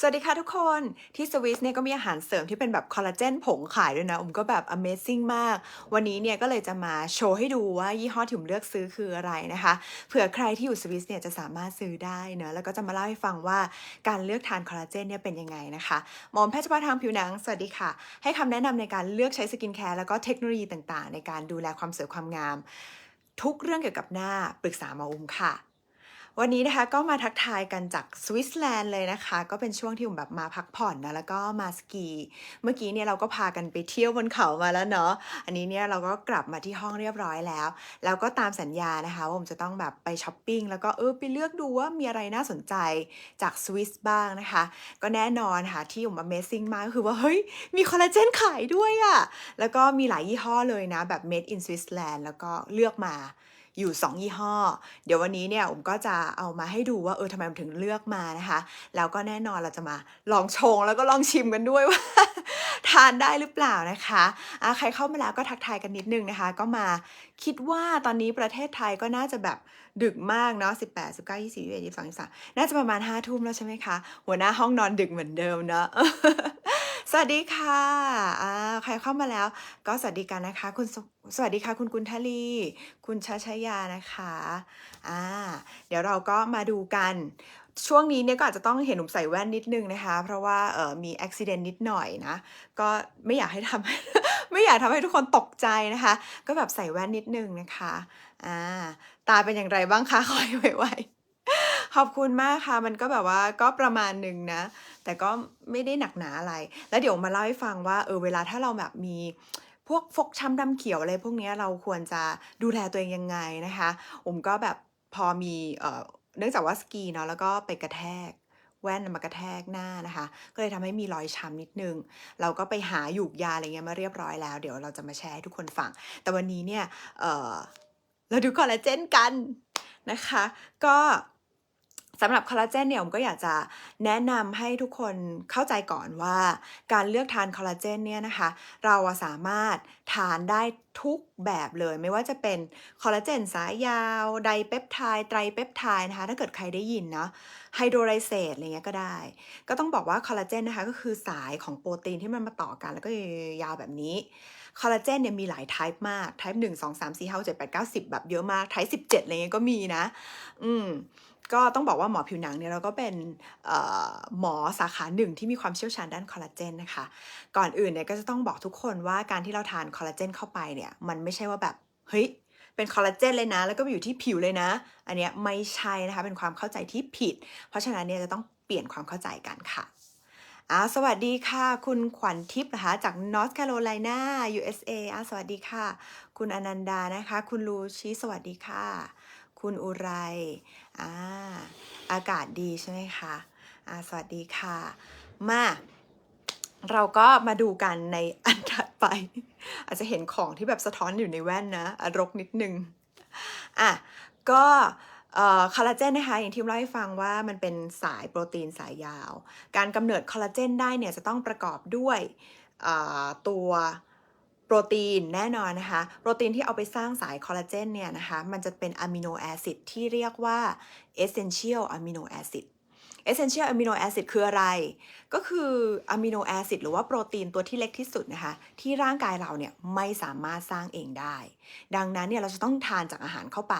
สวัสดีค่ะทุกคนที่สวิสเนี่ยก็มีอาหารเสริมที่เป็นแบบคอลลาเจนผงขายด้วยนะ อุมก็แบบ Amazing มาก วันนี้เนี่ยก็เลยจะมาโชว์ให้ดูว่ายี่ห้อที่อุมเลือกซื้อคืออะไรนะคะเผื่อใครที่อยู่สวิสเนี่ยจะสามารถซื้อได้เนอะแล้วก็จะมาเล่าให้ฟังว่าการเลือกทานคอลลาเจนเนี่ยเป็นยังไงนะคะหมอแพทย์เฉพาะทางผิวหนังสวัสดีค่ะ ให้คำแนะนำในการเลือกใช้สกินแคร์แล้วก็เทคโนโลยีต่างๆ ในการดูแลความสวยความงาม ทุกเรื่องเกี่ยวกับหน้าปรึกษาหมออุมค่ะ วันนี้นะคะก็มาทักทายกันจากสวิตเซอร์แลนด์เลยนะคะ ก็เป็นช่วงที่ผมแบบมาพักผ่อนนะแล้วก็มาสกี เมื่อกี้เนี่ยเราก็พากันไปเที่ยวบนเขามาแล้วเนาะอันนี้เนี่ยเราก็กลับมาที่ห้องเรียบร้อยแล้ว แล้วก็ตามสัญญานะคะว่าผมจะต้องแบบไปช้อปปิ้งแล้วก็เออไปเลือกดูว่ามีอะไรน่าสนใจจากสวิสบ้างนะคะ ก็แน่นอนค่ะที่ผม Amazing มากก็คือว่าเฮ้ยมีคอลลาเจนขายด้วยอะ่ะแล้วก็มีหลายยี่ห้อเลยนะแบบ made in Switzerland แล้วก็เลือกมา อยู่ 2 ยี่ห้อ เดี๋ยววันนี้เนี่ยผมก็จะเอามาให้ดูว่าเออทำไมผมถึงเลือกมานะคะ แล้วก็แน่นอนเราจะมาลองชงแล้วก็ลองชิมกันด้วยว่าทานได้หรือเปล่านะคะะใครเข้ามาแล้วก็ทักทายกันนิดนึงนะคะ ก็มาคิดว่าตอนนี้ประเทศไทยก็น่าจะแบบ ดึกมากเนาะ18 19 20 21 22 23น่าจะประมาณ5ทุ่มแล้วใช่ไหมคะ หัวหน้าห้องนอนดึกเหมือนเดิมเนาะสวัสดีค่ะอ่าใครเข้ามาแล้ว ก็สวัสดีกันนะคะ คุณสสวัสดีค่ะ คุณกุณทลี คุณชาชยานะคะอ่าเดี๋ยวเราก็มาดูกัน ช่วงนี้เนี่ยก็อาจจะต้องเห็นหนุ่มใส่แว่นนิดนึงนะคะ เพราะว่าเออมีอุบิเหตุนิดหน่อยนะ ก็ไม่อยากให้ทำ ไม่อยากทำให้ทุกคนตกใจนะคะ ก็แบบใส่แว่นนิดนึงนะคะอ่าตาเป็นอย่างไรบ้างคะคอยไวๆขอบคุณมากค่ะ มันก็แบบว่าก็ประมาณหนึ่งนะ แต่ก็ไม่ได้หนักหนาอะไร แล้วเดี๋ยวมาเล่าให้ฟังว่าเออเวลาถ้าเราแบบมีพวกฟกช้ำดำเขียวอะไรพวกนี้เราควรจะดูแลตัวเองยังไงนะคะผมก็แบบพอมี เนื่องจากว่าสกีเนาะแล้วก็ไปกระแทกแว่นมากระแทกหน้านะคะ ก็เลยทำให้มีรอยช้ำนิดนึง เราก็ไปหาหยูกยาอะไรเงี้ยมาเรียบร้อยแล้ว เดี๋ยวเราจะมาแชร์ให้ทุกคนฟัง แต่วันนี้เนี่ยเออเราดูคอลลาเจนกันนะคะ ก็ สำหรับคอลลาเจนเนี่ยผมก็อยากจะแนะนำให้ทุกคนเข้าใจก่อนว่า การเลือกทานคอลลาเจนเนี่ยนะคะ เราสามารถทานได้ทุกแบบเลยไม่ว่าจะเป็นคอลลาเจนสายยาว ไดเปปไทด์ไตรเปปไทด์นะคะ ถ้าเกิดใครได้ยินเนาะไฮโดรไลเซตอะไรเงี้ยก็ได้ ก็ต้องบอกว่าคอลลาเจนนะคะก็คือสายของโปรตีนที่มันมาต่อกัน แล้วก็ยาวแบบนี้คอลลาเจนเนี่ยมีหลายไทป์มากไทป์หนึ่งสองสามสี่ห้าเจ็ดแปดเก้าสิบแบบเยอะมากไทป์สิบเจ็ดอะไรเงี้ยก็มีนะ อืม ก็ต้องบอกว่าหมอผิวหนังเนี่ยเราก็เป็นหมอสาขาหนึ่งที่มีความเชี่ยวชาญด้านคอลลาเจนนะคะ ก่อนอื่นเนี่ยก็จะต้องบอกทุกคนว่าการที่เราทานคอลลาเจนเข้าไปเนี่ยมันไม่ใช่ว่าแบบเฮ้ยเป็นคอลลาเจนเลยนะ แล้วก็ไปอยู่ที่ผิวเลยนะ อันเนี้ยไม่ใช่นะคะเป็นความเข้าใจที่ผิด เพราะฉะนั้นเนี่ยจะต้องเปลี่ยนความเข้าใจกันค่ะอ่าสวัสดีค่ะ คุณขวัญทิพย์นะคะจากนอร์ทแคโรไลนา USA อาสวัสดีค่ะ คุณอนันดานะคะ คุณลูชิสวัสดีค่ะ คุณอุไรอ่าอากาศดีใช่ไหมคะอ่าสวัสดีค่ะ มา เราก็มาดูกันในอันถัดไป อาจจะเห็นของที่แบบสะท้อนอยู่ในแว่นนะอะรกนิดนึงอะก็คอลลาเจนนะคะอย่างที่เล่าให้ฟังว่ามันเป็นสายโปรตีนสายยาว การกำเนิดคอลลาเจนได้เนี่ยจะต้องประกอบด้วยตัว โปรตีนแน่นอนนะคะ โปรตีนที่เอาไปสร้างสายคอลลาเจนเนี่ยนะคะ มันจะเป็นอะมิโนแอซิดที่เรียกว่า essential amino acid essential amino acid คืออะไร ก็คืออะมิโนแอซิดหรือว่าโปรตีนตัวที่เล็กที่สุดนะคะ ที่ร่างกายเราเนี่ยไม่สามารถสร้างเองได้ ดังนั้นเนี่ยเราจะต้องทานจากอาหารเข้าไป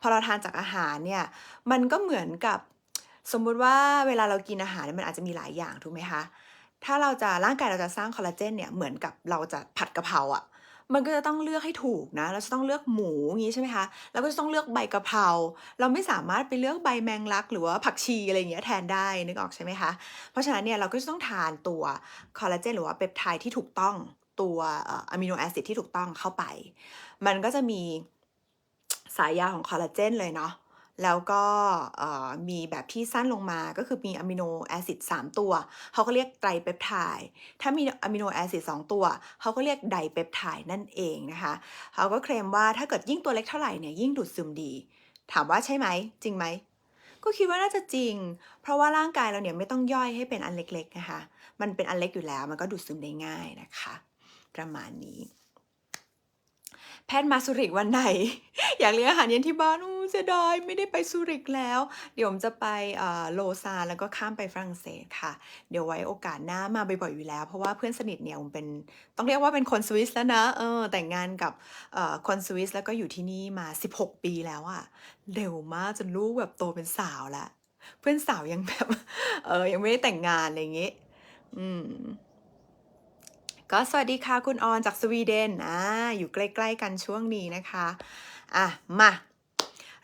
พอเราทานจากอาหารเนี่ย มันก็เหมือนกับสมมุติว่าเวลาเรากินอาหารเนี่ยมันอาจจะมีหลายอย่างถูกไหมคะ ถ้าเราจะร่างกายเราจะสร้างคอลลาเจนเนี่ยเหมือนกับเราจะผัดกะเพราอะ่ะมันก็จะต้องเลือกให้ถูกนะ เราจะต้องเลือกหมูอย่างนี้ใช่ไหมคะแล้วก็จะต้องเลือกใบกะเพรา เราไม่สามารถไปเลือกใบแมงลัก หรือว่าผักชีอะไรอย่างเงี้ยแทนได้นึกออกใช่ไหมคะ เพราะฉะนั้นเนี่ยเราก็จะต้องทานตัวคอลลาเจนหรือว่าเปปไทด์ที่ถูกต้องตัวอะมิโนแอซิดที่ถูกต้องเข้าไป มันก็จะมีสายยาของคอลลาเจนเลยเนาะ แล้วก็มีแบบที่สั้นลงมาก็คือมีอะมิโนแอซิด3 ตัว เขาก็เรียกไตรเปปไทด์ถ้ามีอะมิโนแอซิด2ตัว เขาก็เรียกไดเปปไทด์นั่นเองนะคะ เขาก็เคลมว่าถ้าเกิดยิ่งตัวเล็กเท่าไหร่เนี่ยยิ่งดูดซึมดี ถามว่าใช่ไหม จริงไหม ก็คิดว่าน่าจะจริง เพราะว่าร่างกายเราเนี่ยไม่ต้องย่อยให้เป็นอันเล็กๆนะคะ มันเป็นอันเล็กอยู่แล้ว มันก็ดูดซึมได้ง่ายนะคะ ประมาณนี้ แพทย์มาซูริกวันไหน อยากเลี้ยงอาหารเย็นที่บ้านอู เสียดายไม่ได้ไปซูริกแล้ว เดี๋ยวผมจะไปโลซาแล้วก็ข้ามไปฝรั่งเศสค่ะ เดี๋ยวไว้โอกาสหน้ามาบ่อยๆอยู่แล้ว เพราะว่าเพื่อนสนิทเนี่ยผมเป็นต้องเรียกว่าเป็นคนสวิสแล้วนะเออแต่งงานกับคนสวิสแล้วก็อยู่ที่นี่มา 16 ปีแล้วอะเร็วมากจนลูกแบบโตเป็นสาวละเพื่อนสาวยังแบบเออยังไม่ได้แต่งงานอะไรอย่างงี้ อืมก็สวัสดีค่ะ คุณออนจากสวีเดนอ่าอยู่ใกล้ ๆ กันช่วงนี้นะคะ อะ มา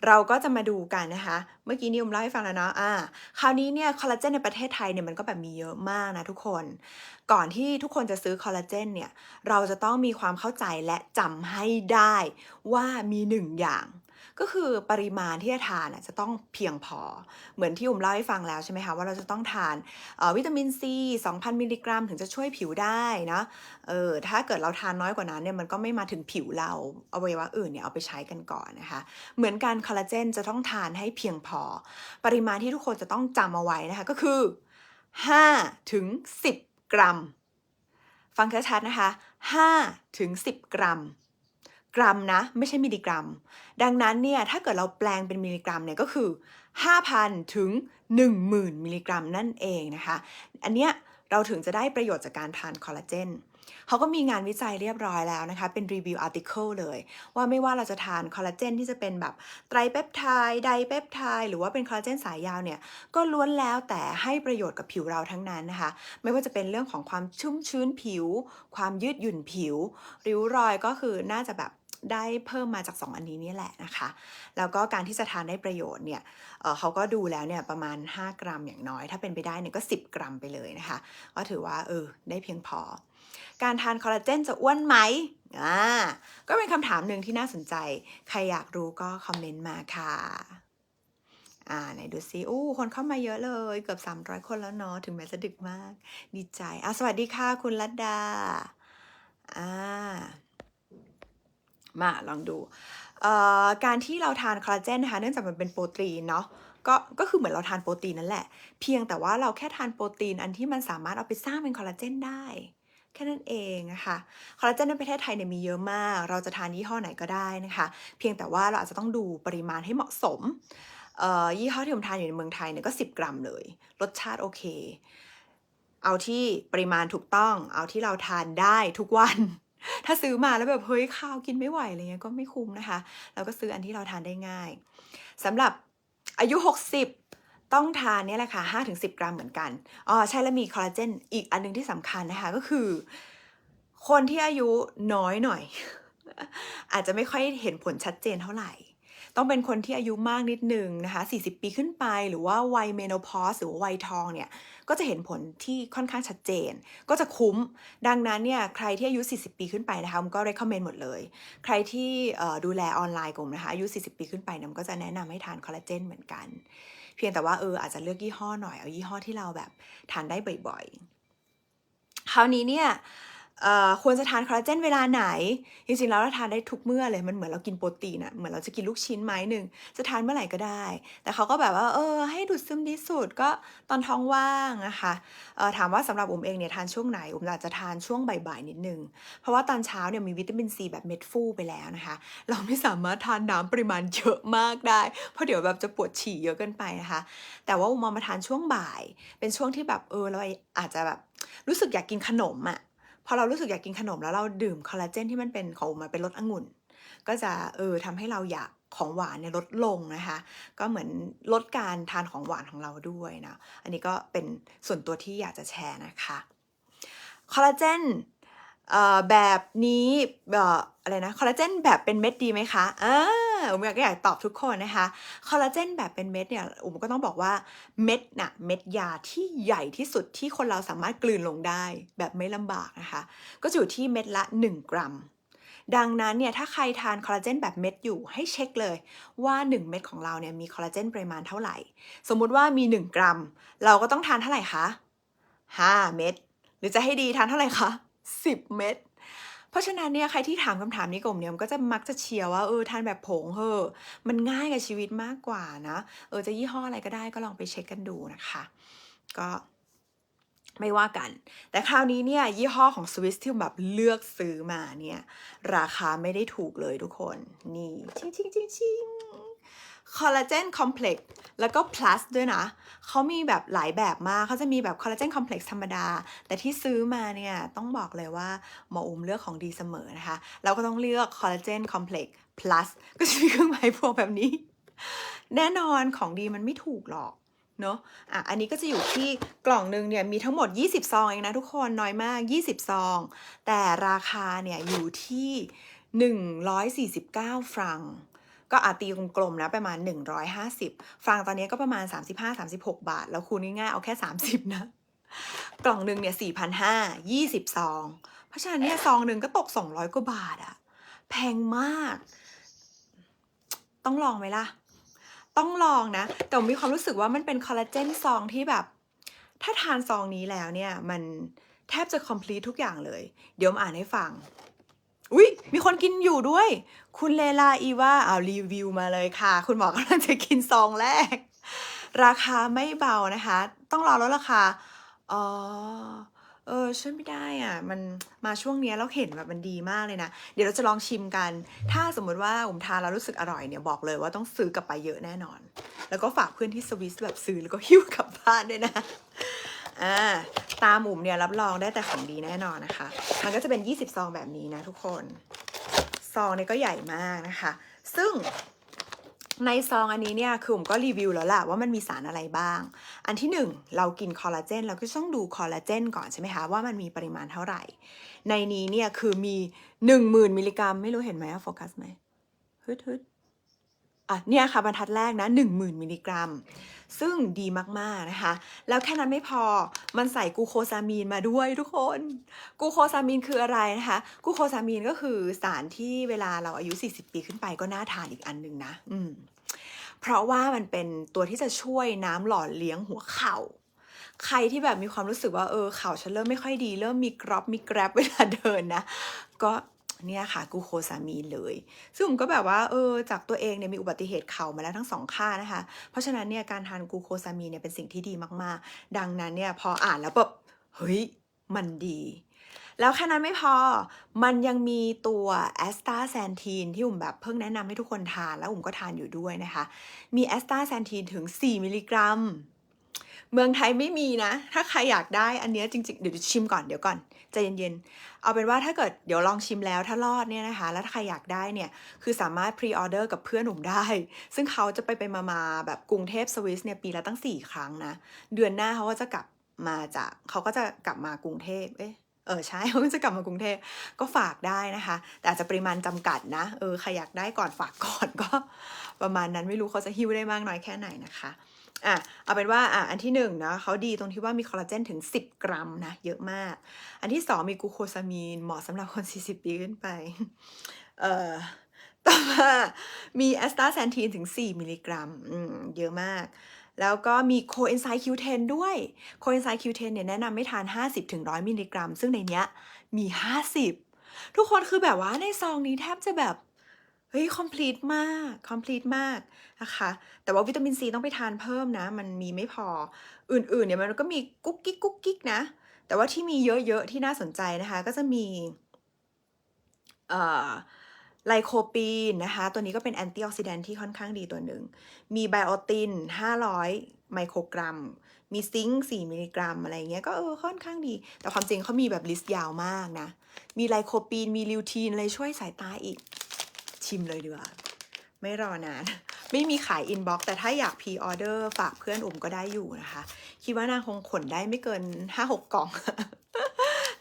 เราก็จะมาดูกันนะคะ เมื่อกี้นิวมเล่าให้ฟังแล้วเนาะอ่าคราวนี้เนี่ยคอลลาเจนในประเทศไทยเนี่ยมันก็แบบมีเยอะมากนะทุกคน ก่อนที่ทุกคนจะซื้อคอลลาเจนเนี่ยเราจะต้องมีความเข้าใจและจำให้ได้ว่ามีหนึ่งอย่าง ก็คือปริมาณที่จะทานจะต้องเพียงพอ เหมือนที่อุ้มเล่าให้ฟังแล้วใช่ไหมคะว่าเราจะต้องทานวิตามินซี2,000 มิลลิกรัม ถึงจะช่วยผิวได้นะเออถ้าเกิดเราทานน้อยกว่านั้นเนี่ยมันก็ไม่มาถึงผิวเราอวัยวะอื่นเนี่ยเอาไปใช้กันก่อนนะคะ เหมือนกันคอลลาเจนจะต้องทานให้เพียงพอ ปริมาณที่ทุกคนจะต้องจำเอาไว้นะคะก็คือ5ถึง10 กรัม ฟังชัดๆนะคะ5ถึง10 กรัม กรัมนะ ไม่ใช่มิลลิกรัม ดังนั้นเนี่ยถ้าเกิดเราแปลงเป็นมิลลิกรัมเนี่ยก็คือ 5,000 ถึง 10,000 มิลลิกรัมนั่นเองนะคะ อันเนี้ยเราถึงจะได้ประโยชน์จากการทานคอลลาเจนเขาก็มีงานวิจัยเรียบร้อยแล้วนะคะ เป็นรีวิวอาร์ติเคิลเลย ว่าไม่ว่าเราจะทานคอลลาเจนที่จะเป็นแบบไตรเปปไทด์ไดเปปไทด์หรือว่าเป็นคอลลาเจนสายยาวเนี่ย ก็ล้วนแล้วแต่ให้ประโยชน์กับผิวเราทั้งนั้นนะคะ ไม่ว่าจะเป็นเรื่องของความชุ่มชื้นผิว ความยืดหยุ่นผิว ริ้วรอยก็คือน่าจะแบบ ได้เพิ่มมาจาก 2 อันนี้นี่แหละนะคะ แล้วก็การที่จะทานได้ประโยชน์เนี่ยเเขาก็ดูแล้วเนี่ยประมาณ 5 กรัมอย่างน้อย ถ้าเป็นไปได้เนี่ยก็ 10 กรัมไปเลยนะคะ ก็ถือว่าเออได้เพียงพอ การทานคอลลาเจนจะอ้วนไหมอ่าก็เป็นคำถามหนึ่งที่น่าสนใจ ใครอยากรู้ก็คอมเมนต์มาค่ะอ่าไหนดูซิอู้คนเข้ามาเยอะเลย เกือบ 300 คนแล้วเนาะถึงแม้จะดึกมาก ดีใจอะสวัสดีค่ะ คุณรัตดาอ่า มาลองดูการที่เราทานคอลลาเจนนะคะเนื่องจากมันเป็นโปรตีนเนาะก็ก็คือเหมือนเราทานโปรตีนนั่นแหละ เพียงแต่ว่าเราแค่ทานโปรตีนอันที่มันสามารถเอาไปสร้างเป็นคอลลาเจนได้แค่นั้นเองนะคะคอลลาเจนในประเทศไทยเนี่ยมีเยอะมาก เราจะทานยี่ห้อไหนก็ได้นะคะ เพียงแต่ว่าเราอาจจะต้องดูปริมาณให้เหมาะสมยี่ห้อที่ผมทานอยู่ในเมืองไทยเนี่ยก็ 10 กรัมเลย รสชาติโอเค เอาที่ปริมาณถูกต้อง เอาที่เราทานได้ทุกวัน ถ้าซื้อมาแล้วแบบเฮ้ยข้าวกินไม่ไหวอะไรเงี้ยก็ไม่คุ้มนะคะเราก็ซื้ออันที่เราทานได้ง่ายสำหรับอายุ 60 ต้องทานเนี่ยแหละค่ะ5-10 กรัมเหมือนกันอ๋อใช่แล้วมีคอลลาเจนอีกอันหนึงที่สำคัญนะคะก็คือ คนที่อายุน้อยหน่อย อาจจะไม่ค่อยเห็นผลชัดเจนเท่าไหร่ ต้องเป็นคนที่อายุมากนิดหนึ่งนะคะ 40 ปีขึ้นไปหรือว่าวัยเมโนพอสหรือวัยทองเนี่ย ก็จะเห็นผลที่ค่อนข้างชัดเจน ก็จะคุ้ม ดังนั้นเนี่ยใครที่อายุ 40 ปีขึ้นไปนะคะผมก็ recommend หมดเลย ใครที่ดูแลออนไลน์กลุ่มนะคะอายุ 40 ปีขึ้นไปนี่ยมันก็จะแนะนำให้ทานคอลลาเจนเหมือนกัน เพียงแต่ว่าเอออาจจะเลือกยี่ห้อหน่อยเอายี่ห้อที่เราแบบทานได้บ่อยๆ คราวนี้เนี่ย ควรจะทานคอลลาเจนเวลาไหน จริงๆ แล้วเราทานได้ทุกเมื่อเลย มันเหมือนเรากินโปรตีนอะเหมือนเราจะกินลูกชิ้นไม้หนึ่ง จะทานเมื่อไหร่ก็ได้ แต่เขาก็แบบว่า เออ ให้ดูดซึมที่สุดก็ตอนท้องว่างนะคะออถามว่าสำหรับอุ๋มเองเนี่ยทานช่วงไหน อุ๋มอาจจะทานช่วงบ่ายๆ นิดนึง เพราะว่าตอนเช้าเนี่ยมีวิตามินซีแบบเม็ดฟูไปแล้วนะคะ เราไม่สามารถทานน้ำปริมาณเยอะมากได้ เพราะเดี๋ยวแบบจะปวดฉี่เยอะเกินไปนะคะ แต่ว่าอุ๋มเอามาทานช่วงบ่าย เป็นช่วงที่แบบ เออ เราอาจจะแบบรู้สึกอยากกินขนมอะ พอเรารู้สึกอยากกินขนมแล้วเราดื่มคอลลาเจนที่มันเป็นของมันเป็นรสองุ่น ก็จะเออทำให้เราอยากของหวานเนี่ยลดลงนะคะ ก็เหมือนลดการทานของหวานของเราด้วยนะอันนี้ก็เป็นส่วนตัวที่อยากจะแชร์นะคะคอลลาเจนเอ่อแบบนี้เอ่ออะไรนะคอลลาเจนแบบเป็นเม็ดดีไหมคะอ่า ผมอยากอยากตอบทุกคนนะคะ คอลลาเจนแบบเป็นเม็ดเนี่ยผมก็ต้องบอกว่าเม็ดน่ะเม็ดยาที่ใหญ่ที่สุดที่คนเราสามารถกลืนลงได้แบบไม่ลำบากนะคะ ก็อยู่ที่เม็ดละ 1 กรัม ดังนั้นเนี่ยถ้าใครทานคอลลาเจนแบบเม็ดอยู่ให้เช็คเลยว่า 1 เม็ดของเราเนี่ยมีคอลลาเจนปริมาณเท่าไหร่ สมมุติว่ามี 1 กรัม เราก็ต้องทานเท่าไหร่คะ5 เม็ดหรือจะให้ดีทานเท่าไหร่คะ10 เม็ด เพราะฉะนั้นเนี่ยใครที่ถามคำถามนี้กับผมเนี่ยมันก็จะมักจะเชียร์ว่าเออทานแบบผงเหอะมันง่ายกับชีวิตมากกว่านะ เออจะยี่ห้ออะไรก็ได้ก็ลองไปเช็คกันดูนะคะ ก็ไม่ว่ากัน แต่คราวนี้เนี่ยยี่ห้อของสวิสที่แบบเลือกซื้อมาเนี่ย ราคาไม่ได้ถูกเลยทุกคน นี่ ชิงชิงชิงชิง คอลลาเจนคอมเพล็กซ์แล้วก็ plus ด้วยนะ เขามีแบบหลายแบบมากเขาจะมีแบบคอลลาเจนคอมเพล็กซ์ธรรมดา แต่ที่ซื้อมาเนี่ย ต้องบอกเลยว่าหมออุ้มเลือกของดีเสมอนะคะ เราก็ต้องเลือกคอลลาเจนคอมเพล็กซ์ plus ก็จะมีเครื่องหมายพวกแบบนี้ แน่นอนของดีมันไม่ถูกหรอกเนอะอะ อันนี้ก็จะอยู่ที่กล่องหนึ่งเนี่ยมีทั้งหมด 20 ซองเองนะทุกคนน้อยมาก 20 ซอง แต่ราคาเนี่ยอยู่ที่ 149 ฟรัง ก็อาตีกลมๆนะประมาณ 150 ฟรังตอนนี้ก็ประมาณ 35-36 บาท แล้วคูณง่ายๆเอาแค่ 30 นะ กล่องหนึ่งเนี่ย4,500 20ซอง เพราะฉะนั้นเนี่ยซองหนึ่งก็ตก 200 กว่าบาทอะแพงมาก ต้องลองไหมล่ะ ต้องลองนะ แต่ผมมีความรู้สึกว่ามันเป็นคอลลาเจนซองที่แบบ ถ้าทานซองนี้แล้วเนี่ยมันแทบจะ complete ทุกอย่างเลย เดี๋ยวมาอ่านให้ฟัง อุ๊ยมีคนกินอยู่ด้วย คุณเลลาอีว่าเอารีวิวมาเลยค่ะ คุณหมอกำลังจะกินซองแรก ราคาไม่เบานะคะ ต้องรอลดราคาอ๋อเออช่วยไม่ได้อะ มันมาช่วงนี้เราเห็นแบบมันดีมากเลยนะ เดี๋ยวเราจะลองชิมกัน ถ้าสมมติว่าผมทานแล้วรู้สึกอร่อยเนี่ยบอกเลยว่าต้องซื้อกลับไปเยอะแน่นอน แล้วก็ฝากเพื่อนที่สวิสแบบซื้อแล้วก็หิ้วกลับบ้านด้วยนะ อ่าตามหมุมเนี่ยรับรองได้แต่ของดีแน่นอนนะคะ มันก็จะเป็น 20 ซองแบบนี้นะทุกคน ซองเนี่ยก็ใหญ่มากนะคะ ซึ่งในซองอันนี้เนี่ยคือผมก็รีวิวแล้วแหละว่ามันมีสารอะไรบ้าง อันที่หนึ่งเรากินคอลลาเจนเราก็ต้องดูคอลลาเจนก่อนใช่ไหมคะว่ามันมีปริมาณเท่าไหร่ ในนี้เนี่ยคือมีหนึ่งหมื่นมิลลิกรัม ไม่รู้เห็นไหมโฟกัสไหมฮึดฮึด อะเนี่ยค่ะบรรทัดแรกนะหนึ่งหมื่นมิลลิกรัม ซึ่งดีมากๆนะคะ แล้วแค่นั้นไม่พอมันใส่กูโคซามีนมาด้วยทุกคนกูโคซามีนคืออะไรนะคะกูโคซามีนก็คือสารที่เวลาเราอายุ 40 ปีขึ้นไปก็น่าทานอีกอันหนึ่งนะอืมเพราะว่ามันเป็นตัวที่จะช่วยน้ำหล่อเลี้ยงหัวเข่าใครที่แบบมีความรู้สึกว่าเออเข่าฉันเริ่มไม่ค่อยดี เริ่มมีกรอบมีแกรบเวลาเดินนะ ก็ เนี่ยค่ะกูโคซามีนเลย ซึ่งผมก็แบบว่าเออจากตัวเองเนี่ยมีอุบัติเหตุเข่ามาแล้วทั้งสองข้างนะคะ เพราะฉะนั้นเนี่ยการทานกูโคซามีนเนี่ยเป็นสิ่งที่ดีมากๆ ดังนั้นเนี่ยพออ่านแล้วแบบเฮ้ยมันดี แล้วแค่นั้นไม่พอ มันยังมีตัวแอสตาแซนทีนที่ผมแบบเพิ่งแนะนำให้ทุกคนทานแล้วผมก็ทานอยู่ด้วยนะคะ มีแอสตาแซนทีนถึง 4 มิลลิกรัม เมืองไทยไม่มีนะ ถ้าใครอยากได้อันเนี้ยจริงๆ เดี๋ยวชิมก่อนเดี๋ยวก่อนใจเย็นๆ เอาเป็นว่าถ้าเกิดเดี๋ยวลองชิมแล้วถ้ารอดเนี่ยนะคะ แล้วถ้าใครอยากได้เนี่ย คือสามารถพรีออเดอร์กับเพื่อนหนุ่มได้ ซึ่งเขาจะไปไปมาๆแบบกรุงเทพสวิสเนี่ยปีละตั้ง 4 ครั้งนะ เดือนหน้าเขาก็จะกลับมาจากเขาก็จะกลับมากรุงเทพเอ๊ะเออใช่เขาก็จะกลับมากรุงเทพก็ฝากได้นะคะ แต่อาจจะปริมาณจำกัดนะเออใครอยากได้ก่อนฝากก่อนก็ ประมาณนั้นไม่รู้เขาจะฮิ้วได้มากน้อยแค่ไหนนะคะ อะเอาเป็นว่าอะอันที่หนึ่งนะเขาดีตรงที่ว่ามีคอลลาเจนถึง 10 กรัมนะเยอะมาก อันที่สองมีกูโคซามีนเหมาะสำหรับคน 40 ปีขึ้นไป เอ่อต่อมามีแอสตาแซนทีนถึง 4 มิลลิกรัมอืมเยอะมาก แล้วก็มีโคเอนไซม์ Q10 ด้วยโคเอนไซม์ Q10 เนี่ยแนะนำไม่ทาน 50ถึง100 มิลลิกรัม ซึ่งในเนี้ยมี 50 ทุกคนคือแบบว่าในซองนี้แทบจะแบบ เฮ้ย complete มาก complete มากนะคะ แต่ว่าวิตามินซีต้องไปทานเพิ่มนะ มันมีไม่พอ อื่นๆเนี่ยมันก็มีกุ๊กกิ๊กกุ๊กกิ๊กนะ แต่ว่าที่มีเยอะๆ ที่น่าสนใจนะคะ ก็จะมีเอ่อไลโคปีนนะคะ ตัวนี้ก็เป็นแอนตี้ออกซิแดนที่ค่อนข้างดีตัวหนึ่ง มีไบโอติน 500 ไมโครกรัม มีซิงค์4มิลลิกรัม อะไรอย่างเงี้ย ก็เออค่อนข้างดี แต่ความจริงเขามีแบบลิสต์ยาวมากนะ มีไลโคปีน มีลิวทีนอะไรช่วยสายตาอีก ชิมเลยดีกว่า ไม่รอนาน ไม่มีขายอินบ็อกแต่ถ้าอยากพีออเดอร์ฝากเพื่อนอุ่มก็ได้อยู่นะคะ คิดว่านางคงขนได้ไม่เกิน5-6กล่อง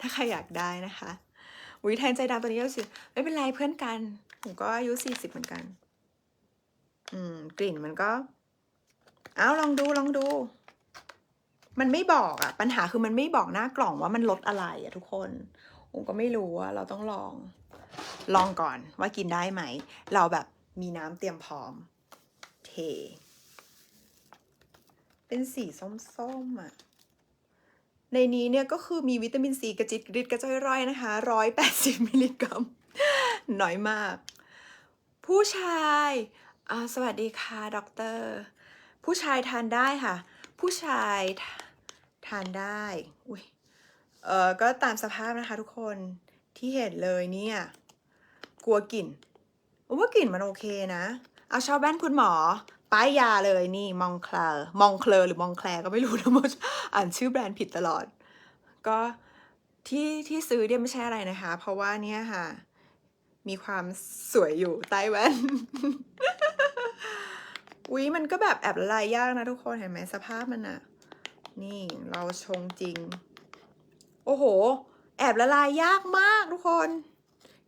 ถ้าใครอยากได้นะคะอุ้ยแทนใจดำตัวนี้ก็สิไม่เป็นไรเพื่อนกัน ผมก็อายุ40เหมือนกัน อืม กลิ่นมันก็ เอาลองดูลองดู มันไม่บอกอะปัญหาคือมันไม่บอกหน้ากล่องว่ามันลดอะไรอะทุกคนผมก็ไม่รู้อะเราต้องลอง ลองก่อนว่ากินได้ไหม เราแบบมีน้ำเตรียมพร้อม เท เป็นสีส้มๆอะในนี้เนี่ยก็คือมีวิตามินซีกระจิตกริดกระจ้อยร่อยนะคะร้อยแปดสิบมิลลิกรัม น้อยมาก ผู้ชายาสวัสดีค่ะด็อกเตอร์ ผู้ชายทานได้ค่ะ ผู้ชายททานได้ อุ้ยเออก็ตามสภาพนะคะทุกคน ที่เห็นเลยเนี่ย กลัวกลิ่นว่ากลิ่นมันโอเคนะ เอาชอบแว่นคุณหมอ ป้ายยาเลยนี่มองคลามองเคลหรือมองแคลก็ไม่รู้นะมดอ่านชื่อแบรนด์ผิดตลอด ก็ที่ที่ซื้อเนี่ยไม่ใช่อะไรนะคะ เพราะว่าเนี่ยค่ะ มีความสวยอยู่ใต้แว่นอุ๊ยมันก็แบบแอบละลายยากนะทุกคนเห็นไหมสภาพมันอะนี่เราชงจริง โอ้โห แอบละลายยากมากทุกคน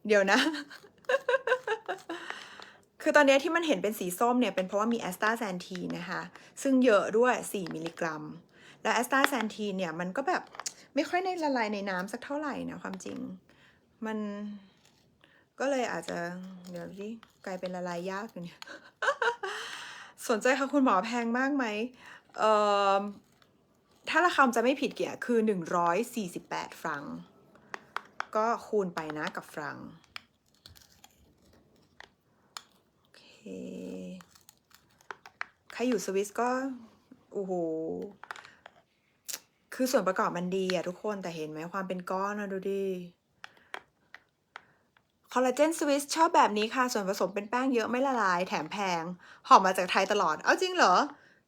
เดี๋ยวนะ คือตอนนี้ที่มันเห็นเป็นสีส้มเนี่ย เป็นเพราะว่ามีแอสตาแซนทีนะคะ ซึ่งเยอะด้วย 4 มิลลิกรัม แล้วแอสตาแซนทีเนี่ย มันก็แบบไม่ค่อยในละลายในน้ำสักเท่าไหร่นะความจริง มันก็เลยอาจจะเดี๋ยวดิกลายเป็นละลายยากอยู่เนี่ยสนใจค่ะคุณหมอแพงมากไหมเอ่อถ้าราคาจะไม่ผิดเกี่ยคือ 148 ฟรัง ก็คูณไปนะกับฟรังโอเคใครอยู่สวิสก็โอ้โหคือส่วนประกอบมันดีอะทุกคนแต่เห็นไหมความเป็นก้อนนะดูดิคอลลาเจนสวิสชอบแบบนี้ค่ะ ส่วนผสมเป็นแป้งเยอะไม่ละลาย แถมแพงหอมมาจากไทยตลอด เอาจริงเหรอ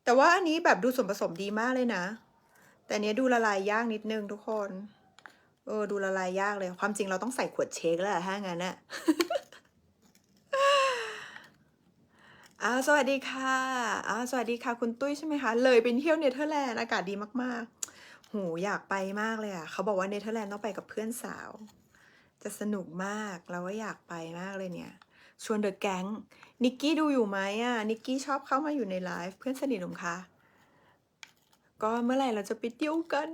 แต่ว่าอันนี้แบบดูส่วนผสมดีมากเลยนะ แต่เนี้ยดูละลายยากนิดนึงทุกคน เออดูละลายยากเลย ความจริงเราต้องใส่ขวดเชคแล้วถ้างั้นน่ะอ้าวสวัสดีค่ะอ้าวสวัสดีค่ะ คุณตุ้ยใช่ไหมคะ เลยไปเที่ยวเนเธอร์แลนด์อากาศดีมากๆ หูอยากไปมากเลยอะเขาบอกว่าเนเธอร์แลนด์ต้องไปกับเพื่อนสาว จะสนุกมากเราก็อยากไปมากเลยเนี่ย ชวนเดอะแก๊งนิกกี้ดูอยู่ไหมอะนิกกี้ชอบเข้ามาอยู่ในไลฟ์เพื่อนสนิทผมคะก็เมื่อไหร่เราจะไปเที่ยวกัน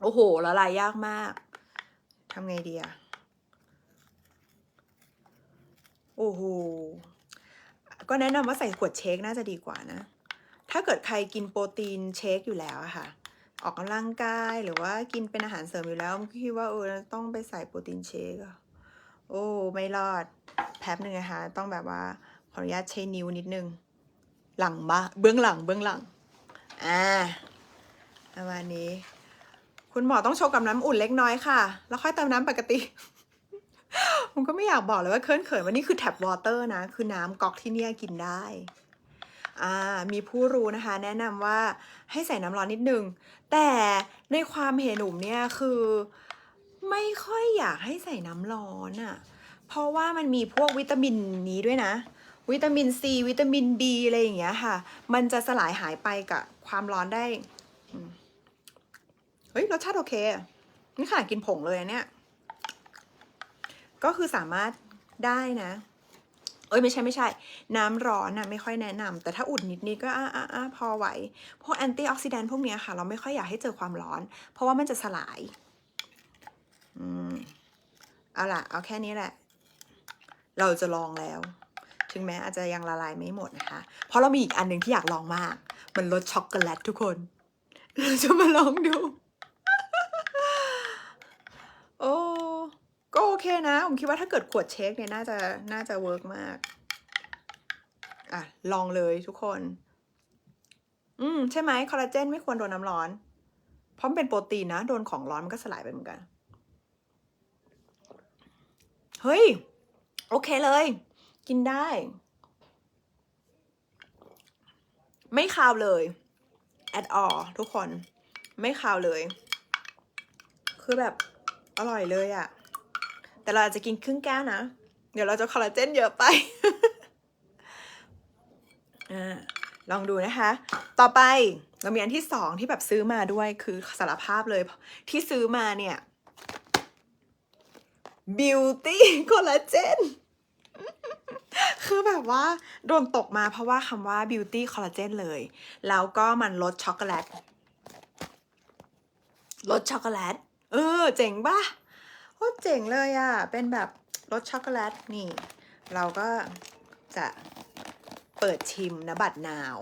โอ้โหละลายยากมากทำไงดีอะโอ้โหก็แนะนำว่าใส่ขวดเชคน่าจะดีกว่านะ ถ้าเกิดใครกินโปรตีนเชคอยู่แล้วอะค่ะ ออกกำลังกายหรือว่ากินเป็นอาหารเสริมอยู่แล้วก็คิดว่าเออต้องไปใส่โปรตีนเชคอะโอ้ไม่รอดแป๊บหนึ่งนะคะต้องแบบว่าขออนุญาตใช้นิ้วนิดนึง หลังมาเบื้องหลังเบื้องหลังอ่าประมาณนี้ คุณหมอต้องโชว์กับน้ำอุ่นเล็กน้อยค่ะ แล้วค่อยเติมน้ำปกติ ผมก็ไม่อยากบอกเลยว่าเคินเขินว่านี่คือแท็บวอเตอร์นะ คือน้ำก๊อกที่เนี่ยกินได้อ่ามีผู้รู้นะคะ แนะนำว่าให้ใส่น้ำร้อนนิดนึง แต่ในความเห็นหนุ่มเนี่ยคือไม่ค่อยอยากให้ใส่น้ำร้อนอะ่ะ เพราะว่ามันมีพวกวิตามินนี้ด้วยนะวิตามินซีวิตามินบีอะไรอย่างเงี้ยค่ะ มันจะสลายหายไปกับความร้อนได้ เฮ้ยรสชาติโอเค นี่ขนาดกินผงเลยเนี่ย ก็คือสามารถได้นะ เอ้ยไม่ใช่ไม่ใช่ น้ำร้อนน่ะไม่ค่อยแนะนำแต่ถ้าอุ่นนิดนิดๆก็อ่าอ่าอ่าพอไหว พวกแอนตี้ออกซิแดนต์พวกเนี้ยค่ะ เราไม่ค่อยอยากให้เจอความร้อน เพราะว่ามันจะสลาย อืม เอาล่ะ เอาแค่นี้แหละ เราจะลองแล้วถึงแม้อาจจะยังละลายไม่หมดนะคะ เพราะเรามีอีกอันหนึ่งที่อยากลองมาก มันรสช็อกโกแลตทุกคน เราจะมาลองดู โอ้ก็โอเคนะ ผมคิดว่าถ้าเกิดขวดเช็คเนี่ยน่าจะน่าจะเวิร์กมาก อะ ลองเลยทุกคน อืม ใช่ไหมคอลลาเจนไม่ควรโดนน้ำร้อน เพราะมันเป็นโปรตีนนะ โดนของร้อนมันก็สลายไปเหมือนกัน เฮ้ย โอเคเลย กินได้ ไม่คาวเลย at all ทุกคน ไม่คาวเลย คือแบบ อร่อยเลยอะแต่เราอาจจะกินครึ่งแก้วนะ เดี๋ยวเราจะคอลลาเจนเยอะไปอ่าลองดูนะคะ ต่อไปเรามีอันที่สองที่แบบซื้อมาด้วยคือสารภาพเลย ที่ซื้อมาเนี่ย beauty collagen คือแบบว่าโดนตกมาเพราะว่าคำว่า beauty collagen เลย แล้วก็มันลดช็อกโกแลต ลดช็อกโกแลต เออ เจ๋งปะโคตรเจ๋งเลยอะ่ะ เป็นแบบรสช็อกโกแลตนี่ เราก็จะเปิดชิมนะบัดนาว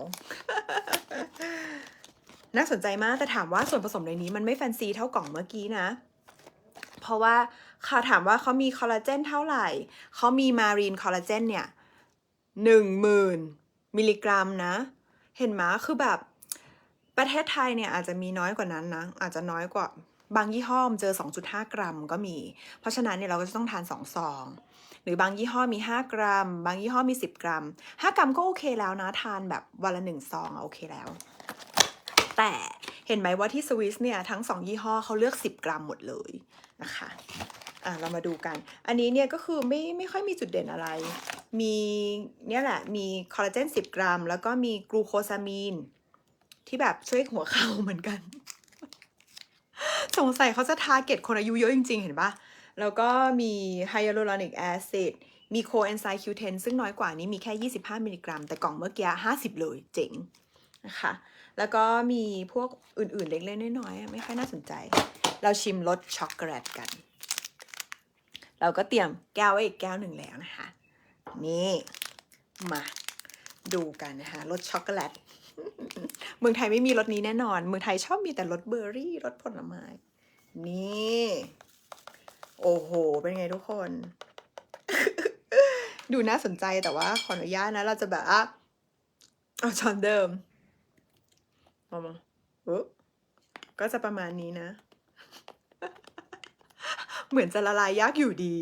น่าสนใจมากแต่ถามว่าส่วนผสมในนี้มันไม่แฟนซีเท่ากล่องเมื่อกี้นะ เพราะว่าเขาถามว่าเขามีคอลลาเจนเท่าไหร่ เขามีมารีนคอลลาเจนเนี่ยหนึ่งหมื่นมิลลิกรัมนะ เห็นไหมคือแบบประเทศไทยเนี่ยอาจจะมีน้อยกว่านั้นนะ อาจจะน้อยกว่า บางยี่ห้อมเจอ 2.5 กรัมก็มี เพราะฉะนั้นเนี่ยเราก็จะต้องทาน2ซองหรือบางยี่ห้อมี 5 กรัม บางยี่ห้อมี 10 กรัม 5 กรัมก็โอเคแล้วนะทานแบบวันละหนึ่งซองโอเคแล้ว แต่เห็นไหมว่าที่สวิสเนี่ยทั้ง 2 ยี่ห้อเขาเลือก 10 กรัมหมดเลยนะคะอะเรามาดูกัน อันนี้เนี่ยก็คือไม่ไม่ค่อยมีจุดเด่นอะไร มีเนี่ยแหละมีคอลลาเจน 10 กรัม แล้วก็มีกลูโคซามีนที่แบบช่วยหัวเข่าเหมือนกัน สงสัยเขาจะทาร์เก็ตคนอายุเยอะจริง ๆ เห็นปะแล้วก็มีไฮยาลูรอนิกแอซิดมีโคเอนไซม์ Q10 ซึ่งน้อยกว่านี้มีแค่ 25 มิลลิกรัม แต่กล่องเมื่อกี้ 50 เลยเจ๋งนะคะ แล้วก็มีพวกอื่นๆ เล็กๆน้อยๆไม่ค่อยน่าสนใจ เราชิมรสช็อกโกแลตกัน เราก็เตรียมแก้วไว้อีกแก้วหนึ่งแล้วนะคะ นี่มาดูกันนะคะรสช็อกโกแลต เมืองไทยไม่มีรสนี้แน่นอน เมืองไทยชอบมีแต่รสเบอร์รี่รสผลไม้ นี่ โอ้โห เป็นไงทุกคน ดูน่าสนใจแต่ว่าขออนุญาตนะ เราจะแบบอะเอาช้อนเดิมมามาอุ๊บก็จะประมาณนี้นะ เหมือนจะละลายยากอยู่ดี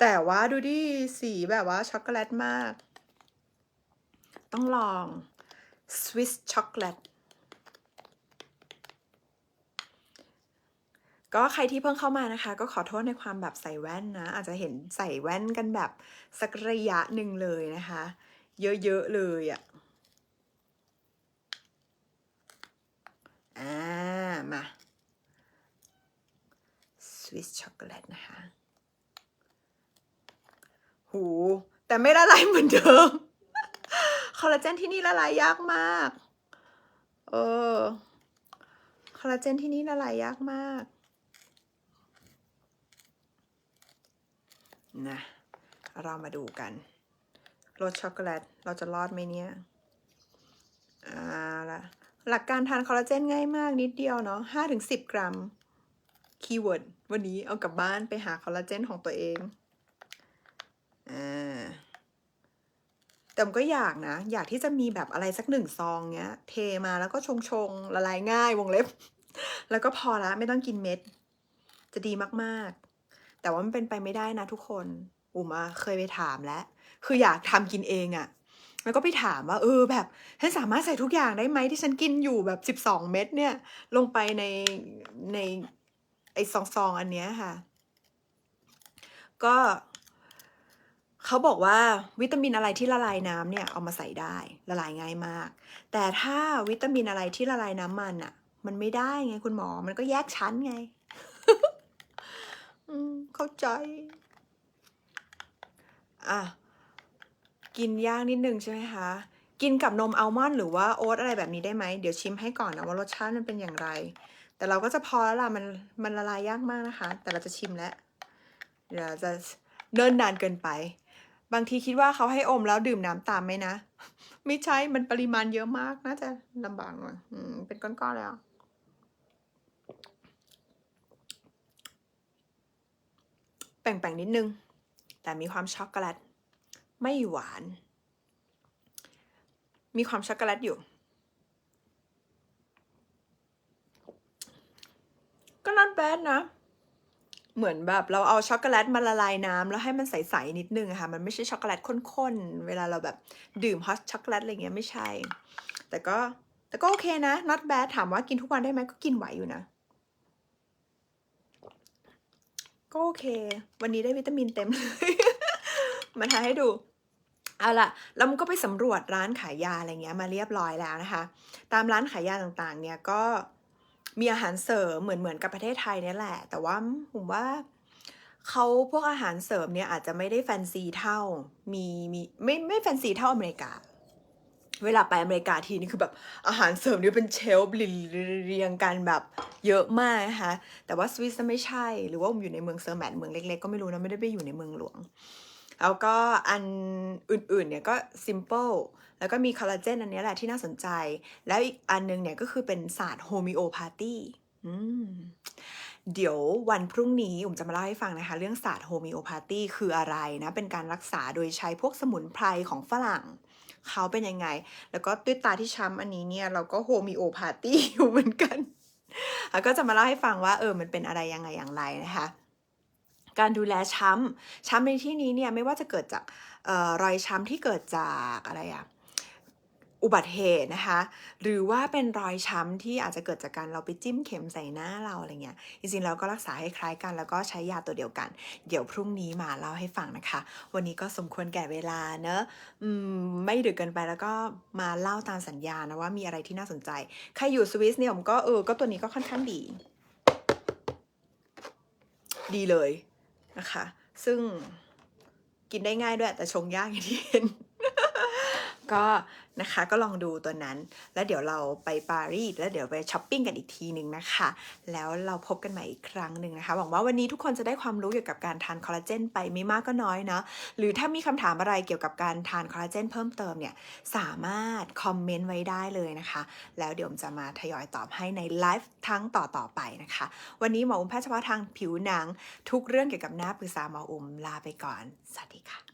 แต่ว่าดูดิสีแบบว่าช็อกโกแลตมาก ต้องลอง Swiss Chocolate ก็ ก็ใครที่เพิ่งเข้ามานะคะ ก็ขอโทษในความแบบใส่แว่นนะ อาจจะเห็นใส่แว่นกันแบบสักระยะหนึ่งเลยนะคะ เยอะๆเลยอะ่ะอ่ามา Swiss Chocolate นะคะ หู แต่ไม่ละลายเหมือนเดิม คอลลาเจนที่นี่ละลายยากมาก เออ คอลลาเจนที่นี่ละลายยากมาก นะ เรามาดูกันรสช็อกโกแลต เราจะรอดไหมเนี่ยอ่าละหลักการทานคอลลาเจนง่ายมากนิดเดียวเนาะห้าถึงสิบกรัม คีย์เวิร์ด วันนี้เอากลับบ้านไปหาคอลลาเจนของตัวเองอ่าแต่ผมก็อยากนะ อยากที่จะมีแบบอะไรสักหนึ่งซองเงี้ย เทมาแล้วก็ชงชงๆละลายง่ายวงเล็บ แล้วก็พอละไม่ต้องกินเม็ด จะดีมากๆ แต่ว่ามันเป็นไปไม่ได้นะทุกคน อุมาเคยไปถามแล้ว คืออยากทำกินเองอะ่ะแล้วก็ไปถามว่าเออแบบฉันสามารถใส่ทุกอย่างได้ไหมที่ฉันกินอยู่แบบสิบสองเม็ดเนี่ย ลงไปในในไอซองซองอันเนี้ยค่ะ ก็เขาบอกว่าวิตามินอะไรที่ละลายน้ำเนี่ยเอามาใส่ได้ละลายง่ายมาก แต่ถ้าวิตามินอะไรที่ละลายน้ำมันอะ่ะ มันไม่ได้ไงคุณหมอมันก็แยกชั้นไง อืม เข้าใจ อะ กินยากนิดนึงใช่ไหมคะ กินกับนมอัลมอนด์หรือว่าโอ๊ตอะไรแบบนี้ได้ไหม เดี๋ยวชิมให้ก่อนนะว่ารสชาติมันเป็นอย่างไร แต่เราก็จะพอแล้วล่ะมันมันละลายยากมากนะคะ แต่เราจะชิมแล้ว เดี๋ยวเราจะเนิ่นนานเกินไป บางทีคิดว่าเขาให้อมแล้วดื่มน้ำตามไหมนะ ไม่ใช่ มันปริมาณเยอะมาก น่าจะลำบากหน่อยอืมเป็นก้อนๆแล้ว แป่งๆนิดนึง แต่มีความช็อกโกแลต ไม่หวาน มีความช็อกโกแลตอยู่ ก็ not bad นะ เหมือนแบบเราเอาช็อกโกแลตมาละลายน้ำแล้วให้มันใสๆนิดนึงค่ะ มันไม่ใช่ช็อกโกแลตข้นๆ เวลาเราแบบดื่มฮอตช็อกโกแลตอะไรเงี้ยไม่ใช่ แต่ก็แต่ก็โอเคนะ not bad ถามว่ากินทุกวันได้ไหมก็กินไหวอยู่นะ ก็โอเค วันนี้ได้วิตามินเต็มเลย มาทาให้ดู เอาล่ะ แล้วมันก็ไปสำรวจร้านขายยาอะไรเงี้ยมาเรียบร้อยแล้วนะคะ ตามร้านขายยาต่างๆ เนี่ยก็มีอาหารเสริมเหมือนเหมือนกับประเทศไทยเนี่ยแหละ แต่ว่าผมว่าเขาพวกอาหารเสริมเนี่ยอาจจะไม่ได้แฟนซีเท่า มีมีไม่ไม่แฟนซีเท่าอเมริกา เวลาไปอเมริกาทีนี่คือแบบอาหารเสริมนี่เป็นเชลฟ์เรียงกันแบบเยอะมากนะคะแต่ว่าสวิสไม่ใช่หรือว่าผมอยู่ในเมืองเซอร์แมนเมืองเล็กๆก็ไม่รู้นะไม่ได้ไปอยู่ในเมืองหลวง แล้วก็อันอื่นๆเนี่ยก็ simple แล้วก็มีคอลลาเจนอันนี้แหละที่น่าสนใจ แล้วอีกอันนึงเนี่ยก็คือเป็นศาสตร์โฮมิโอพาธีอืมเดี๋ยววันพรุ่งนี้ผมจะมาเล่าให้ฟังนะคะ เรื่องศาสตร์โฮมิโอพาธีคืออะไรนะ เป็นการรักษาโดยใช้พวกสมุนไพรของฝรั่ง เขาเป็นยังไง แล้วก็ด้วยตาที่ช้ำอันนี้เนี่ยเราก็โฮมิโอพาตี้อยู่เหมือนกันแล้วก็จะมาเล่าให้ฟังว่าเออมันเป็นอะไรยังไงอย่างไรนะคะการดูแลช้ำช้ำในที่นี้เนี่ยไม่ว่าจะเกิดจากออรอยช้ำที่เกิดจากอะไรอะ อุบัติเหตุนะคะ หรือว่าเป็นรอยช้ำที่อาจจะเกิดจากการเราไปจิ้มเข็มใส่หน้าเราอะไรเงี้ยจริงๆเราก็รักษาให้คล้ายกัน แล้วก็ใช้ยาตัวเดียวกัน เดี๋ยวพรุ่งนี้มาเล่าให้ฟังนะคะ วันนี้ก็สมควรแก่เวลาเนอะอืมไม่ดึกเกินไปแล้วก็มาเล่าตามสัญญานะว่ามีอะไรที่น่าสนใจ ใครอยู่สวิสเนี่ยผมก็เออก็ตัวนี้ก็ค่อนข้างดี ดีเลยนะคะ ซึ่งกินได้ง่ายด้วยแต่ชงยากอย่างที่เห็น ก็นะคะก็ลองดูตัวนั้น แล้วเดี๋ยวเราไปปารีสแล้วเดี๋ยวไปช้อปปิ้งกันอีกทีหนึ่งนะคะ แล้วเราพบกันใหม่อีกครั้งหนึ่งนะคะ หวังว่าวันนี้ทุกคนจะได้ความรู้เกี่ยวกับการทานคอลลาเจนไปไม่มากก็น้อยนะ หรือถ้ามีคำถามอะไรเกี่ยวกับการทานคอลลาเจนเพิ่มเติมเนี่ยสามารถคอมเมนต์ไว้ได้เลยนะคะ แล้วเดี๋ยวจะมาทยอยตอบให้ในไลฟ์ทั้งต่อต่อๆไปนะคะ วันนี้หมออุ้มแพทย์เฉพาะทางผิวหนัง ทุกเรื่องเกี่ยวกับหน้าปรึกษาหมออุ้มลาไปก่อน สวัสดีค่ะ